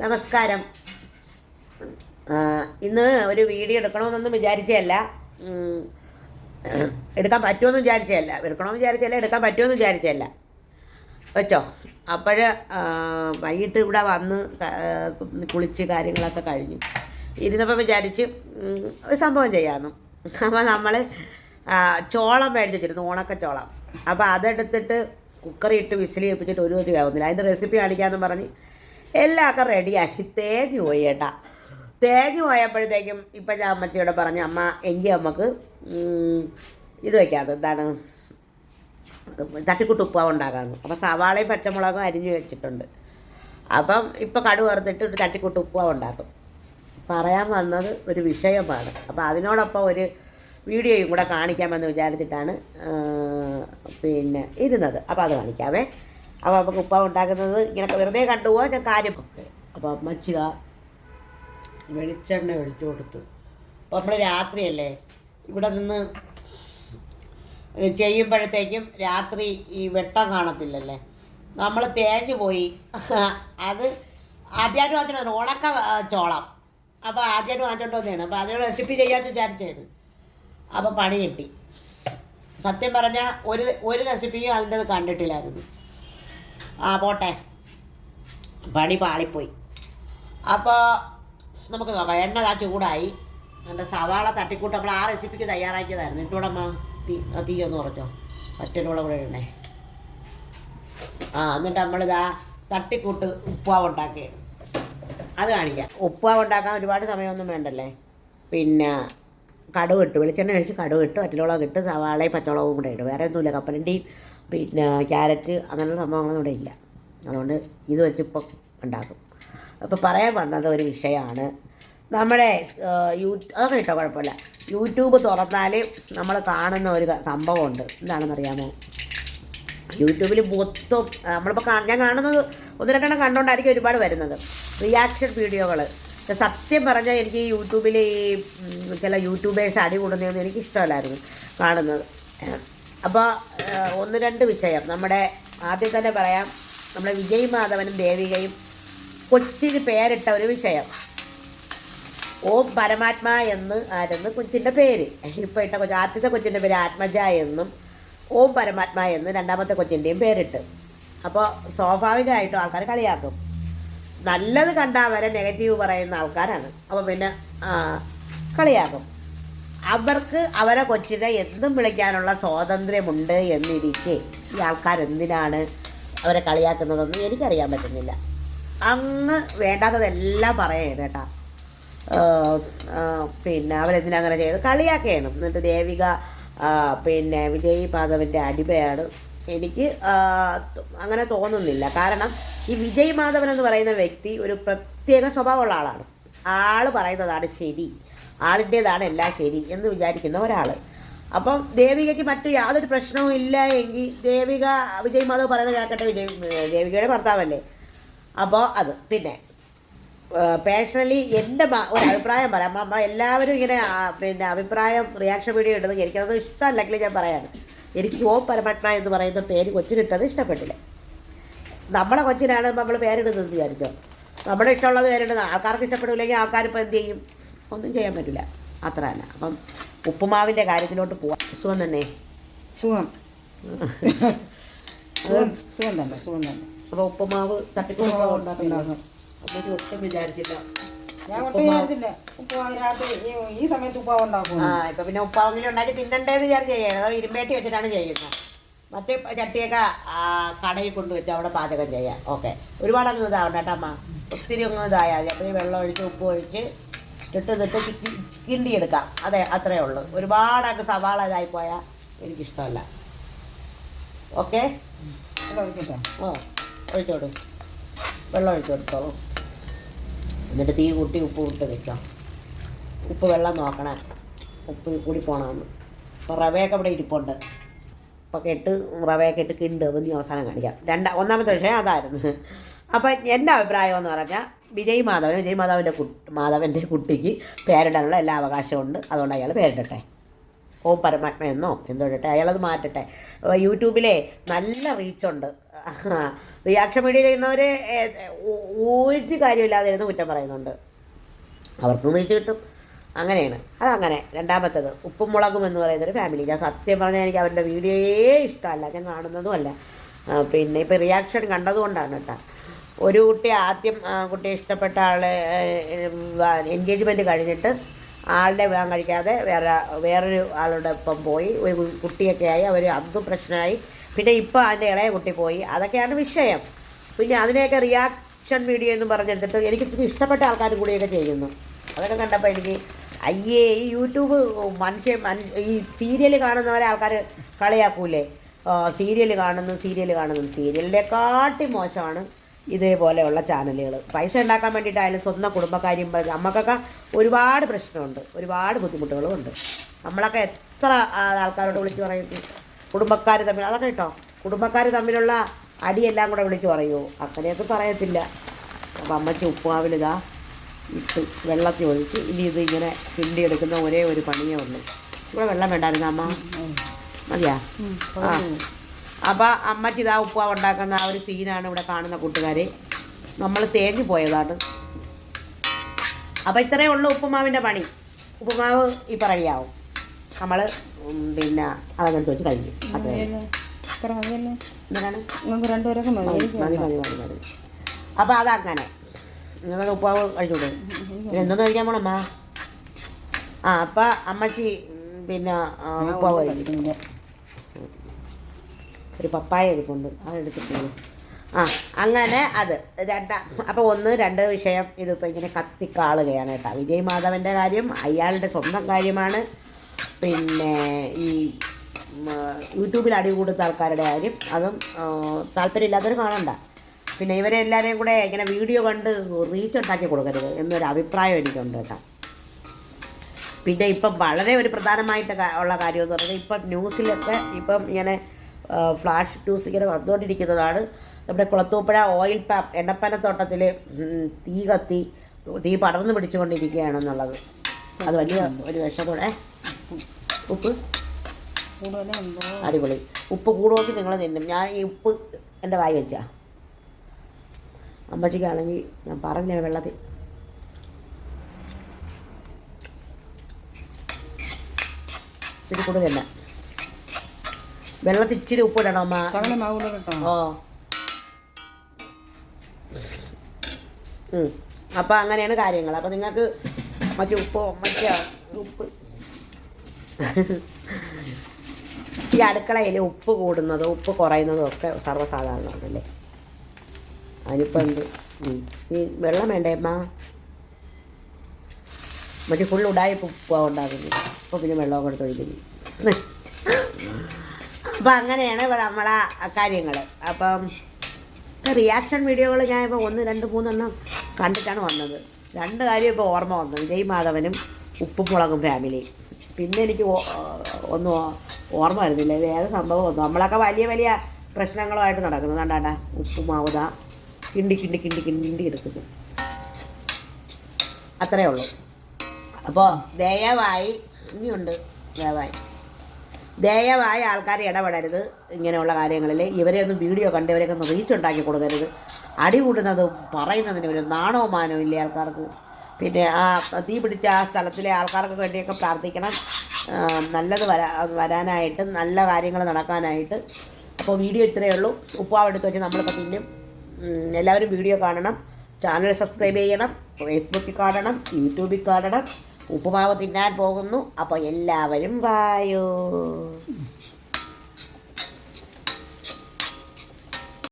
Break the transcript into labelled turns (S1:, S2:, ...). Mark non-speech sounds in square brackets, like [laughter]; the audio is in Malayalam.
S1: നമസ്കാരം. ഇന്ന് ഒരു വീഡിയോ എടുക്കണമെന്നൊന്നും വിചാരിച്ചതല്ല. എടുക്കാൻ പറ്റുമെന്ന് വിചാരിച്ചതല്ല. എടുക്കണമെന്ന് വിചാരിച്ചല്ല എടുക്കാൻ പറ്റുമെന്ന് വിചാരിച്ചതല്ല. വെച്ചോ? അപ്പോൾ വൈകിട്ട് ഇവിടെ വന്ന് കുളിച്ച് കാര്യങ്ങളൊക്കെ കഴിഞ്ഞ്. ഇരുന്നപ്പോൾ വിചാരിച്ച് ഒരു സംഭവം ചെയ്യാമെന്നു അപ്പോൾ നമ്മൾ ചോളം മേടിച്ച് വെച്ചിരുന്നു ചോളം. അപ്പോൾ അതെടുത്തിട്ട് കുക്കറി ഇട്ട് വിസിൽ ചെയ്യിപ്പിച്ചിട്ട് ഒരു ദിവസം ആവുന്നില്ല. അതിന്റെ റെസിപ്പി കാണിക്കാമെന്ന് പറഞ്ഞ് എല്ലാം ഒക്കെ റെഡിയാക്കി. തേഞ്ഞു പോയി ഏട്ടാ പോയപ്പോഴത്തേക്കും ഇപ്പം ഞാൻ അമ്മച്ചിയോട് പറഞ്ഞു അമ്മ എങ്കിൽ നമുക്ക് ഇത് വയ്ക്കാതെ എന്താണ്? തട്ടിക്കുട്ട് ഉപ്പാവ് ഉണ്ടാക്കാമെന്ന് അപ്പം സവാളയും പച്ചമുളകും അരിഞ്ഞു വെച്ചിട്ടുണ്ട്. അപ്പം ഇപ്പം കടു വറുത്തിട്ട് ഒരു തട്ടിക്കുട്ട് ഉപ്പാവ് ഉണ്ടാക്കും. പറയാൻ വന്നത് ഒരു വിഷയമാണ്. അപ്പോൾ അതിനോടൊപ്പം ഒരു വീഡിയോയും കൂടെ കാണിക്കാമെന്ന് വിചാരിച്ചിട്ടാണ് പിന്നെ ഇരുന്നത്. അപ്പോൾ അത് കാണിക്കാവേ അപ്പോൾ നമുക്ക് ഉപ്പ ഉണ്ടാക്കുന്നത് ഇങ്ങനെ വെറുതെ കണ്ടുപോകാൻ ഞാൻ കാര്യം. ഒക്കെ അപ്പോൾ അമ്മച്ചിക വെളിച്ചെണ്ണ ഒഴിച്ചു കൊടുത്തു. അപ്പോൾ നമ്മൾ രാത്രിയല്ലേ? ഇവിടെ നിന്ന് ചെയ്യുമ്പോഴത്തേക്കും രാത്രി ഈ വെട്ടം കാണത്തില്ലല്ലേ? നമ്മൾ തേഞ്ഞു പോയി. അത് ആദ്യമായിട്ട് വാങ്ങിച്ചത് ഉണക്ക ചോളം. അപ്പോൾ ആദ്യമായിട്ട് വാങ്ങിച്ചോണ്ട് വന്നതാണ് അപ്പോൾ അതിനോട് റെസിപ്പി ചെയ്യാമെന്ന് വിചാരിച്ചായിരുന്നു. അപ്പോൾ പണി കിട്ടി. സത്യം പറഞ്ഞാൽ ഒരു ഒരു റെസിപ്പിയും അതിന്റെ കണ്ടിട്ടില്ലായിരുന്നു. ആ പോട്ടെ. പണി പാളിപ്പോയി. അപ്പോൾ നമുക്ക് നോക്കാം. എണ്ണ താ ചൂടായി. എന്റെ സവാള തട്ടിക്കൂട്ട് നമ്മൾ ആ റെസിപ്പിക്ക് തയ്യാറാക്കിയതായിരുന്നു. ഇട്ടൂടമ്മ തീ തീ ഒന്ന് കുറച്ചോ. ഒറ്റനൂടെ കൂടെ ഇടണേ ആ എന്നിട്ട് നമ്മളിതാ തട്ടിക്കൂട്ട് ഉപ്പാവ് ഉണ്ടാക്കിയാണ് അത് കാണിക്കാം. ഉപ്പാവ് ഉണ്ടാക്കാൻ ഒരുപാട് സമയമൊന്നും വേണ്ടല്ലേ? പിന്നെ കടുക് ഇട്ട് വെളിച്ചെണ്ണ കഴിച്ച് കടുക് ഇട്ട് വറ്റലുളക് ഇട്ട് സവാളയും പച്ചമുളകും കൂടെ ഇട്ട്. വേറെ ഒന്നുമില്ല. കപ്പലണ്ടിയും പിന്നെ ക്യാരറ്റ് അങ്ങനെയുള്ള സംഭവങ്ങളൊന്നും ഇവിടെ ഇല്ല. അതുകൊണ്ട് ഇത് വെച്ചിപ്പോൾ ഉണ്ടാക്കും. അപ്പോൾ പറയാൻ വന്നത് ഒരു വിഷയമാണ് നമ്മുടെ യൂ അതൊക്കെ കേട്ടോ കുഴപ്പമില്ല. യൂട്യൂബ് തുറന്നാൽ നമ്മൾ കാണുന്ന ഒരു സംഭവമുണ്ട്. എന്താണെന്നറിയാമോ? യൂട്യൂബിൽ മൊത്തം നമ്മളിപ്പോൾ ഞാൻ കാണുന്നത് ഒന്ന് രണ്ടെണ്ണം കണ്ടുകൊണ്ടായിരിക്കും ഒരുപാട് വരുന്നത്. റിയാക്ഷൻ വീഡിയോകൾ സത്യം പറഞ്ഞാൽ എനിക്ക് ഈ യൂട്യൂബിൽ ഈ ചില യൂട്യൂബേഴ്സ് അടി കൂടുന്നതൊന്നും എനിക്കിഷ്ടമല്ലായിരുന്നു കാണുന്നത്. അപ്പോൾ ഒന്ന് രണ്ട് വിഷയം. നമ്മുടെ ആദ്യം തന്നെ പറയാം നമ്മുടെ വിജയ് മാധവനും ദേവികയും കൊച്ചിന് പേരിട്ട ഒരു വിഷയം. ഓം പരമാത്മാ എന്ന് ആയിരുന്നു കൊച്ചിന്റെ പേര്. ഇപ്പോൾ ഇട്ട കൊച്ചു ആദ്യത്തെ കൊച്ചിന്റെ പേര് ആത്മജ എന്നും ഓം പരമാത്മാ എന്ന് രണ്ടാമത്തെ കൊച്ചിന്റെയും പേരിട്ട്. അപ്പോൾ സ്വാഭാവികമായിട്ടും ആൾക്കാർ കളിയാക്കും. നല്ലത് കണ്ടാൽ വരെ നെഗറ്റീവ് പറയുന്ന ആൾക്കാരാണ്. അപ്പോൾ പിന്നെ കളിയാക്കും. അവർക്ക് അവരെ കൊച്ചിനെ എന്തും വിളിക്കാനുള്ള സ്വാതന്ത്ര്യമുണ്ട് എന്നിരിക്കെ. ഈ ആൾക്കാർ എന്തിനാണ് അവരെ കളിയാക്കുന്നതെന്ന് എനിക്കറിയാൻ പറ്റുന്നില്ല. അങ്ങ് വേണ്ടാത്തതെല്ലാം പറയണം കേട്ടാ. പിന്നെ അവരെന്തിനാ അങ്ങനെ ചെയ്ത് കളിയാക്കുകയാണ്. എന്നിട്ട് ദേവിക പിന്നെ വിജയ് മാധവന്റെ അടിമയാണ്. എനിക്ക് അങ്ങനെ തോന്നുന്നില്ല. കാരണം ഈ വിജയ് മാധവൻ എന്ന് പറയുന്ന വ്യക്തി ഒരു പ്രത്യേക സ്വഭാവമുള്ള ആളാണ്. ആൾ പറയുന്നതാണ് ശരി. ആളിന്റേതാണ് എല്ലാം ശരി എന്ന് വിചാരിക്കുന്ന ഒരാൾ അപ്പം ദേവികയ്ക്ക് മറ്റു യാതൊരു പ്രശ്നവും ഇല്ല എങ്കിൽ ദേവിക വിജയ് മാധവ് പറയുന്നത് കേൾക്കട്ടെ വിജയ് ദേവികയുടെ ഭർത്താവല്ലേ? അപ്പോൾ അത്. പിന്നെ പേഴ്സണലി എന്റെ ഒരു അഭിപ്രായം പറയാം. അമ്മ എല്ലാവരും ഇങ്ങനെ പിന്നെ അഭിപ്രായം റിയാക്ഷൻ വീഡിയോ ഇടുന്നത് എനിക്കത് ഇഷ്ടമല്ലെങ്കിൽ ഞാൻ പറയാണ്. എനിക്ക് ഓ പരമാത്മ എന്ന് പറയുന്ന പേര് കൊച്ചിനിട്ടത് ഇഷ്ടപ്പെട്ടില്ല. നമ്മളെ കൊച്ചിനാണ് നമ്മൾ പേരിടുന്നത് വിചാരിച്ചോ? നമ്മുടെ ഇഷ്ടമുള്ളത് പേരിടുന്നത്. ആൾക്കാർക്ക് ഇഷ്ടപ്പെടില്ലെങ്കിൽ ആൾക്കാരിപ്പോൾ എന്ത് ചെയ്യും? ഒന്നും ചെയ്യാൻ പറ്റില്ല അത്ര തന്നെ. അപ്പം ഉപ്പുമാവിന്റെ കാര്യത്തിലോട്ട് പോവാം. സുഖം തന്നെ?
S2: സുഖം. [laughs] സുഖം സുഖം തന്നെ സുഖം തന്നെ.
S1: അപ്പോൾ ഉപ്പുമാവ് തട്ടിക്കുമാവ് ഒട്ടും വിചാരിച്ചില്ല.
S2: ഞാൻ ഈ- സമയത്ത് ഉപ്പാവ് ഉണ്ടാക്കും
S1: ആ ഇപ്പൊ പിന്നെ ഉപ്പാവെങ്കിലും ഉണ്ടാക്കി തിന്നണ്ടേന്ന് വിചാരിച്ച് ചെയ്യണം അതോ ഇരുമ്പേട്ടി വെച്ചിട്ടാണ് ചെയ്യുന്നത്. മറ്റേ ചട്ടിയൊക്കെ കടയിൽ കൊണ്ടുവച്ച് അവിടെ പാചകം ചെയ്യാം. ഓക്കെ. ഒരുപാട് അങ്ങ് ഇതാവണ്ട കേട്ടോ അമ്മ. ഒത്തിരി ഒന്നും ഇതായാൽ അപ്പോൾ വെള്ളം ഒഴിച്ച് ഉപ്പ് ഒഴിച്ച് ഇട്ട് ഇതിട്ട് ചിക്കി കിണ്ടി എടുക്കാം അതെ അത്രേ ഉള്ളൂ. ഒരുപാട് അങ്ങ് സവാള ഇതായി പോയാൽ എനിക്കിഷ്ടമല്ല. ഓക്കെ? ഓ ഒഴിച്ചോട്. വെള്ളം ഒഴിച്ചു കൊടുത്തോളൂ എന്നിട്ട് തീ കൂട്ടി ഉപ്പ് ഇട്ട് വെക്കാം. ഉപ്പ് വെള്ളം നോക്കണേ. ഉപ്പ് കൂടി പോകണമെന്ന് അപ്പോൾ റവയൊക്കെ ഇവിടെ ഇരിപ്പുണ്ട്. അപ്പോൾ കെട്ട് റവയൊക്കെ ഇട്ട് കിണ്ട്. അപ്പം നീ അവസാനം കാണിക്കാം. രണ്ടാ ഒന്നാമത്തെ വിഷയം അതായിരുന്നു. അപ്പം എന്റെ അഭിപ്രായം എന്ന് പറഞ്ഞാൽ വിജയ് മാധവൻ വിജയ് മാധവന്റെ കുട്ടി മാധവന്റെ കുട്ടിക്ക് പേരിടാനുള്ള എല്ലാ അവകാശവും ഉണ്ട് അതുകൊണ്ട് അയാൾ പേരിടട്ടെ. ഓം പരമാത്മയെന്നോ എന്തോ ഇടട്ടെ. അയാളത് മാറ്റട്ടെ. യൂട്യൂബിലെ നല്ല റീച്ചുണ്ട് റിയാക്ഷൻ വീഡിയോ ചെയ്യുന്നവർ ഒരു കാര്യമില്ലാതെ ഇരുന്ന് കുറ്റം പറയുന്നുണ്ട്. അവർക്കും റീച്ച് കിട്ടും. അങ്ങനെയാണ്. അതങ്ങനെ. രണ്ടാമത്തേത് ഉപ്പും മുളകും എന്ന് പറയുന്നൊരു ഫാമിലി ഞാൻ സത്യം പറഞ്ഞാൽ എനിക്ക് അവരുടെ വീഡിയോയേ ഇഷ്ടമല്ല. ഞാൻ കാണുന്നതും അല്ല. പിന്നെ ഇപ്പോൾ റിയാക്ഷൻ കണ്ടതുകൊണ്ടാണ് കേട്ടോ. ഒരു കുട്ടി ആദ്യം കുട്ടി ഇഷ്ടപ്പെട്ട ആൾ എൻഗേജ്മെന്റ് കഴിഞ്ഞിട്ട് ആളുടെ വിവാഹം കഴിക്കാതെ വേറെ വേറൊരു ആളുടെ ഒപ്പം പോയി. ഒരു കുട്ടിയൊക്കെ ആയി അവർ അതും പ്രശ്നമായി. പിന്നെ ഇപ്പോൾ അതിന്റെ ഇളയ കുട്ടി പോയി. അതൊക്കെയാണ് വിഷയം. പിന്നെ അതിനെയൊക്കെ റിയാക്ഷൻ വീഡിയോ എന്ന് പറഞ്ഞെടുത്തിട്ട് എനിക്ക് ഇത്തിരി ഇഷ്ടപ്പെട്ട ആൾക്കാർ കൂടിയൊക്കെ ചെയ്യുന്നു. അതൊക്കെ കണ്ടപ്പോൾ എനിക്ക് അയ്യേ ഈ യൂട്യൂബ് മനുഷ്യ ഈ സീരിയൽ കാണുന്നവരെ ആൾക്കാർ കളിയാക്കൂലേ? സീരിയൽ കാണുന്നു സീരിയൽ കാണുന്നു. സീരിയലിനെക്കാട്ടി മോശമാണ്. ഇതേപോലെയുള്ള ചാനലുകൾ പൈസ ഉണ്ടാക്കാൻ വേണ്ടിയിട്ടായാലും സ്വന്തം കുടുംബക്കാര്യം നമുക്കൊക്കെ ഒരുപാട് പ്രശ്നമുണ്ട്. ഒരുപാട് ബുദ്ധിമുട്ടുകളും ഉണ്ട് നമ്മളൊക്കെ എത്ര ആൾക്കാരോട് വിളിച്ച് പറയുന്നു കുടുംബക്കാർ തമ്മിൽ അതൊക്കെ കേട്ടോ. കുടുംബക്കാർ തമ്മിലുള്ള അടിയെല്ലാം കൂടെ വിളിച്ച് പറയുമോ അങ്ങനെയൊക്കെ പറയത്തില്ല. അപ്പം അമ്മച്ചി ഉപ്പാവിലിതാ ഇട്ട് വെള്ളത്തിൽ ഒഴിച്ച് ഇനി ഇത് ഇങ്ങനെ കിണ്ടിയെടുക്കുന്ന ഒരേ ഒരു പണിയേ ഉള്ളൂ. ഇവിടെ വെള്ളം വേണ്ടായിരുന്നു അമ്മ. മതിയാ? ആ. അപ്പോൾ അമ്മച്ചി ഇതാ ഉപ്പ ഉണ്ടാക്കുന്ന ആ ഒരു സീനാണ് ഇവിടെ കാണുന്ന കൂട്ടുകാരെ. നമ്മൾ തേഞ്ഞു പോയതാണ്. അപ്പോൾ ഇത്രയേ ഉള്ളൂ ഉപ്പുമാവിന്റെ പണി. ഉപ്പുമാവ് ഈ പറയാവും നമ്മൾ പിന്നെ അതങ്ങനെ വെച്ച് കഴിഞ്ഞു. അപ്പോൾ അതങ്ങനെ. നിങ്ങൾ ഉപ്പാവ് കഴിച്ചോളൂ എന്തോന്ന് കഴിക്കാൻ പോണമ്മ ആ അപ്പം അമ്മച്ചി പിന്നെ ഉപ്പാവ് കഴിക്കും. ഒരു പപ്പായ ഇരിപ്പുണ്ട് അതെടുത്തിട്ടുള്ളൂ ആ അങ്ങനെ അത്. രണ്ട അപ്പോൾ ഒന്ന് രണ്ട് വിഷയം. ഇതിപ്പോൾ ഇങ്ങനെ കത്തിക്കാളുകയാണ് കേട്ടോ. വിജയ് മാധവന്റെ കാര്യം അയാളുടെ സ്വന്തം കാര്യമാണ്. പിന്നെ ഈ യൂട്യൂബിൽ അടി കൊടുത്ത ആൾക്കാരുടെ കാര്യം. അതും താല്പര്യമില്ലാത്തവർ കാണണ്ട. പിന്നെ ഇവരെ എല്ലാവരെയും കൂടെ ഇങ്ങനെ വീഡിയോ കണ്ട് റീച്ച് ഉണ്ടാക്കി കൊടുക്കരുത് എന്നൊരു അഭിപ്രായം എനിക്കുണ്ട് കേട്ടോ. പിന്നെ ഇപ്പം വളരെ ഒരു പ്രധാനമായിട്ട് ഉള്ള കാര്യം എന്ന് പറയുന്നത് ഇപ്പം ന്യൂസിലൊക്കെ ഇപ്പം ഇങ്ങനെ ഫ്ലാഷ് ന്യൂസ് ഇങ്ങനെ വന്നുകൊണ്ടിരിക്കുന്നതാണ്. നമ്മുടെ കുളത്തൂപ്പുഴ ഓയിൽ പാം എണ്ണപ്പനത്തോട്ടത്തിൽ തോട്ടത്തിൽ തീ കത്തി തീ പടർന്നു പിടിച്ചുകൊണ്ടിരിക്കുകയാണെന്നുള്ളത്. അത് വലിയ ഒരു വിഷത്തോടെ ഉപ്പ്? അടിപൊളി. ഉപ്പ് കൂടുതലും നിങ്ങൾ തിന്നും. ഞാൻ ഈ ഉപ്പ് എന്റെ വായി വെച്ചാ. അമ്മച്ചിക്കാണെങ്കിൽ ഞാൻ പറഞ്ഞ വെള്ളത്തിൽ. ഇത് കൂടുതലല്ല വെള്ളത്തിൽ ഇച്ചിരി ഉപ്പിടണം അമ്മ. ഓ. അപ്പോൾ അങ്ങനെയാണ് കാര്യങ്ങൾ. അപ്പോൾ നിങ്ങൾക്ക് മറ്റേ ഉപ്പോ മറ്റേ ഉപ്പ്. ഈ അടുക്കളയിൽ ഉപ്പ് കൂടുന്നതും ഉപ്പ് കുറയുന്നതും ഒക്കെ സർവസാധാരണമാണല്ലേ? അതിനിപ്പോൾ എന്ത്. ഈ വെള്ളം വേണ്ടേ അമ്മ? മറ്റേ ഫുൾ ഉടായ്പ ഉപ്പാണ് ഉണ്ടാക്കുന്നത് അപ്പോൾ പിന്നെ വെള്ളമൊക്കെ എടുത്ത് ഒഴിക്കുന്നു അപ്പം അങ്ങനെയാണ് നമ്മളെ കാര്യങ്ങൾ അപ്പം റിയാക്ഷൻ വീഡിയോകൾ ഞാൻ ഇപ്പോൾ ഒന്ന് രണ്ട് മൂന്നെണ്ണം കണ്ടിട്ടാണ് വന്നത്. രണ്ട് കാര്യം ഇപ്പോൾ ഓർമ്മ വന്നു. വിജയ് മാധവനും ഉപ്പും മുളകും ഫാമിലി പിന്നെ എനിക്ക് ഒന്നും ഓർമ്മ വരുന്നില്ല. ഇത് ഏത് സംഭവം ഒന്നും നമ്മളൊക്കെ വലിയ വലിയ പ്രശ്നങ്ങളുമായിട്ട് നടക്കുന്നത് കണ്ടാണ്ടാ ഉപ്പുമാവുത കിണ്ടി കിണ്ടി കിണ്ടി കിണ്ടി എടുക്കുന്നു. അത്രയേ ഉള്ളൂ. അപ്പോൾ ദയവായി ഇനിയുണ്ട്. ദയവായി. ദയവായി ആൾക്കാർ ഇടപെടരുത് ഇങ്ങനെയുള്ള കാര്യങ്ങളിൽ. ഇവരെ ഒന്നും വീഡിയോ കണ്ട് ഇവരെയൊക്കെ ഒന്ന് റീച്ച് ഉണ്ടാക്കി കൊടുക്കരുത്. അടി കൂടുന്നതും പറയുന്നതിന് ഒരു നാണോ മാനവും ഇല്ലേ ആൾക്കാർക്ക്? പിന്നെ ആ തീ പിടിച്ച ആ സ്ഥലത്തിലെ ആൾക്കാർക്ക് വേണ്ടിയൊക്കെ പ്രാർത്ഥിക്കണം. നല്ലത് വരാ വരാനായിട്ട് നല്ല കാര്യങ്ങൾ നടക്കാനായിട്ട്. അപ്പോൾ വീഡിയോ ഇത്രയേ ഉള്ളൂ. ഉപ്പാവ് എടുത്ത് വെച്ച് നമ്മളിപ്പോൾ തിന്നും. എല്ലാവരും വീഡിയോ കാണണം. ചാനൽ സബ്സ്ക്രൈബ് ചെയ്യണം. ഫേസ്ബുക്കിൽ കാണണം. യൂട്യൂബിൽ കാണണം. ഉപ്പുമാവ് തിന്നാൻ പോകുന്നു. അപ്പോൾ എല്ലാവരും വായോ.